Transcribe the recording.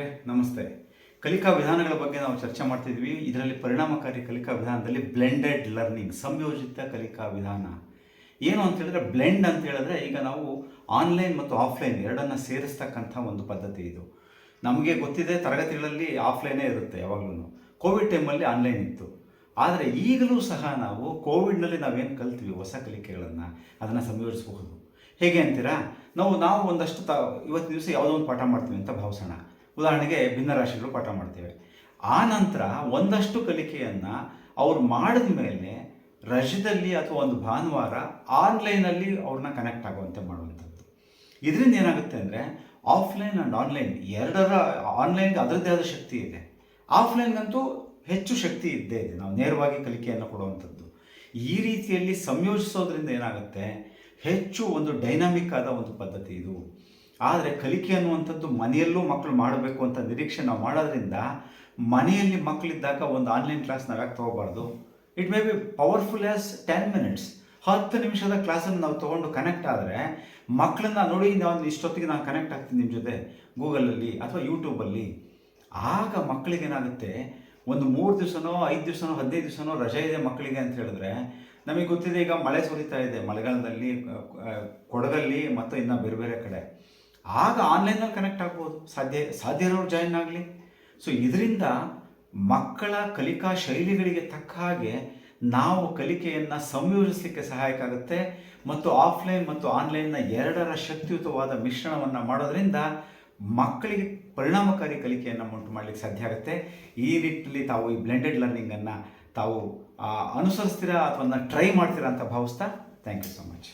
ಸ್ನೇಹಿತರೆ, ನಮಸ್ತೆ. ಕಲಿಕಾ ವಿಧಾನಗಳ ಬಗ್ಗೆ ನಾವು ಚರ್ಚೆ ಮಾಡ್ತಿದ್ವಿ. ಇದರಲ್ಲಿ ಪರಿಣಾಮಕಾರಿ ಕಲಿಕಾ ವಿಧಾನದಲ್ಲಿ ಬ್ಲೆಂಡೆಡ್ ಲರ್ನಿಂಗ್ ಸಂಯೋಜಿತ ಕಲಿಕಾ ವಿಧಾನ. ಏನು ಅಂತ ಹೇಳಿದ್ರೆ ಬ್ಲೆಂಡ್ ಅಂತ ಹೇಳಿದ್ರೆ ಈಗ ನಾವು ಆನ್ಲೈನ್ ಮತ್ತು ಆಫ್ಲೈನ್ ಎರಡನ್ನು ಸೇರಿಸ್ತಕ್ಕಂಥ ಒಂದು ಪದ್ಧತಿ ಇದು. ನಮಗೆ ಗೊತ್ತಿದೆ, ತರಗತಿಗಳಲ್ಲಿ ಆಫ್ಲೈನೇ ಇರುತ್ತೆ ಯಾವಾಗಲೂ ಕೋವಿಡ್ ಟೈಮಲ್ಲಿ ಆನ್ಲೈನ್ ಇತ್ತು. ಆದರೆ ಈಗಲೂ ಸಹ ನಾವು ಕೋವಿಡ್ನಲ್ಲಿ ನಾವೇನು ಕಲ್ತೀವಿ? ಹೊಸ ಕಲಿಕೆಗಳನ್ನು, ಅದನ್ನು ಸಂಯೋಜಿಸಬಹುದು. ಹೇಗೆ ಅಂತೀರಾ? ನಾವು ನಾವು ಒಂದಷ್ಟು ತ, ಇವತ್ತು ದಿವಸ ಯಾವುದೋ ಒಂದು ಪಾಠ ಮಾಡ್ತೀವಿ ಅಂತ ಭಾವಿಸೋಣ. ಉದಾಹರಣೆಗೆ ಭಿನ್ನರಾಶಿಗಳು ಪಾಠ ಮಾಡ್ತೇವೆ. ಆ ನಂತರ ಒಂದಷ್ಟು ಕಲಿಕೆಯನ್ನು ಅವ್ರು ಮಾಡಿದ ಮೇಲೆ ರಜದಲ್ಲಿ ಅಥವಾ ಒಂದು ಭಾನುವಾರ ಆನ್ಲೈನಲ್ಲಿ ಅವ್ರನ್ನ ಕನೆಕ್ಟ್ ಆಗುವಂತೆ ಮಾಡುವಂಥದ್ದು. ಇದರಿಂದ ಏನಾಗುತ್ತೆ ಅಂದರೆ ಆಫ್ಲೈನ್ ಆ್ಯಂಡ್ ಆನ್ಲೈನ್ ಎರಡರ ಆನ್ಲೈನ್ಗೆ ಅದರದ್ದೇ ಆದ ಶಕ್ತಿ ಇದೆ. ಆಫ್ಲೈನ್ಗಂತೂ ಹೆಚ್ಚು ಶಕ್ತಿ ಇದ್ದೇ ಇದೆ. ನಾವು ನೇರವಾಗಿ ಕಲಿಕೆಯನ್ನು ಕೊಡುವಂಥದ್ದು. ಈ ರೀತಿಯಲ್ಲಿ ಸಂಯೋಜಿಸೋದ್ರಿಂದ ಏನಾಗುತ್ತೆ? ಹೆಚ್ಚು ಒಂದು ಡೈನಾಮಿಕ್ ಆದ ಒಂದು ಪದ್ಧತಿ ಇದು. ಆದರೆ ಕಲಿಕೆ ಅನ್ನುವಂಥದ್ದು ಮನೆಯಲ್ಲೂ ಮಕ್ಕಳು ಮಾಡಬೇಕು ಅಂತ ನಿರೀಕ್ಷೆ ನಾವು ಮಾಡೋದ್ರಿಂದ ಮನೆಯಲ್ಲಿ ಮಕ್ಕಳಿದ್ದಾಗ ಒಂದು ಆನ್ಲೈನ್ ಕ್ಲಾಸ್ ನಾವು ಯಾಕೆ ತೊಗೋಬಾರ್ದು. It may be powerful as ten minutes ಹತ್ತು ನಿಮಿಷದ ಕ್ಲಾಸನ್ನು ನಾವು ತೊಗೊಂಡು ಕನೆಕ್ಟ್ ಆದರೆ ಮಕ್ಕಳನ್ನ ನೋಡಿ ನಾನು ಇಷ್ಟೊತ್ತಿಗೆ ನಾನು ಕನೆಕ್ಟ್ ಆಗ್ತೀನಿ ನಿಮ್ಮ ಜೊತೆ ಗೂಗಲಲ್ಲಿ ಅಥವಾ ಯೂಟ್ಯೂಬಲ್ಲಿ. ಆಗ ಮಕ್ಕಳಿಗೆ ಏನಾಗುತ್ತೆ? ಒಂದು ಮೂರು ದಿವಸನೋ, ಐದು ದಿವಸನೋ, ಹದಿನೈದು ದಿವಸನೋ ರಜೆ ಇದೆ ಮಕ್ಕಳಿಗೆ ಅಂತ ಹೇಳಿದ್ರೆ ನಮಗೆ ಗೊತ್ತಿದೆ ಈಗ ಮಳೆ ಸುರಿತಾ ಇದೆ ಮಳೆಗಾಲದಲ್ಲಿ ಕೊಡಗಲ್ಲಿ ಮತ್ತು ಇನ್ನು ಬೇರೆ ಬೇರೆ ಕಡೆ. ಆಗ ಆನ್ಲೈನಲ್ಲಿ ಕನೆಕ್ಟ್ ಆಗ್ಬೋದು. ಸಾಧ್ಯ ಸಾಧ್ಯ ಇರೋರು ಜಾಯಿನ್ ಆಗಲಿ. ಸೊ ಇದರಿಂದ ಮಕ್ಕಳ ಕಲಿಕಾ ಶೈಲಿಗಳಿಗೆ ತಕ್ಕ ಹಾಗೆ ನಾವು ಕಲಿಕೆಯನ್ನು ಸಂಯೋಜಿಸಲಿಕ್ಕೆ ಸಹಾಯಕ ಆಗುತ್ತೆ. ಮತ್ತು ಆಫ್ಲೈನ್ ಮತ್ತು ಆನ್ಲೈನ್ನ ಎರಡರ ಶಕ್ತಿಯುತವಾದ ಮಿಶ್ರಣವನ್ನು ಮಾಡೋದರಿಂದ ಮಕ್ಕಳಿಗೆ ಪರಿಣಾಮಕಾರಿ ಕಲಿಕೆಯನ್ನು ಉಂಟು ಮಾಡಲಿಕ್ಕೆ ಸಾಧ್ಯ ಆಗುತ್ತೆ. ಈ ನಿಟ್ಟಿನಲ್ಲಿ ತಾವು ಈ ಬ್ಲೆಂಡೆಡ್ ಲರ್ನಿಂಗನ್ನು ತಾವು ಅನುಸರಿಸ್ತೀರಾ ಅಥವಾ ಟ್ರೈ ಮಾಡ್ತೀರಾ ಅಂತ ಭಾವಿಸ್ತಾ ಥ್ಯಾಂಕ್ ಯು ಸೊ ಮಚ್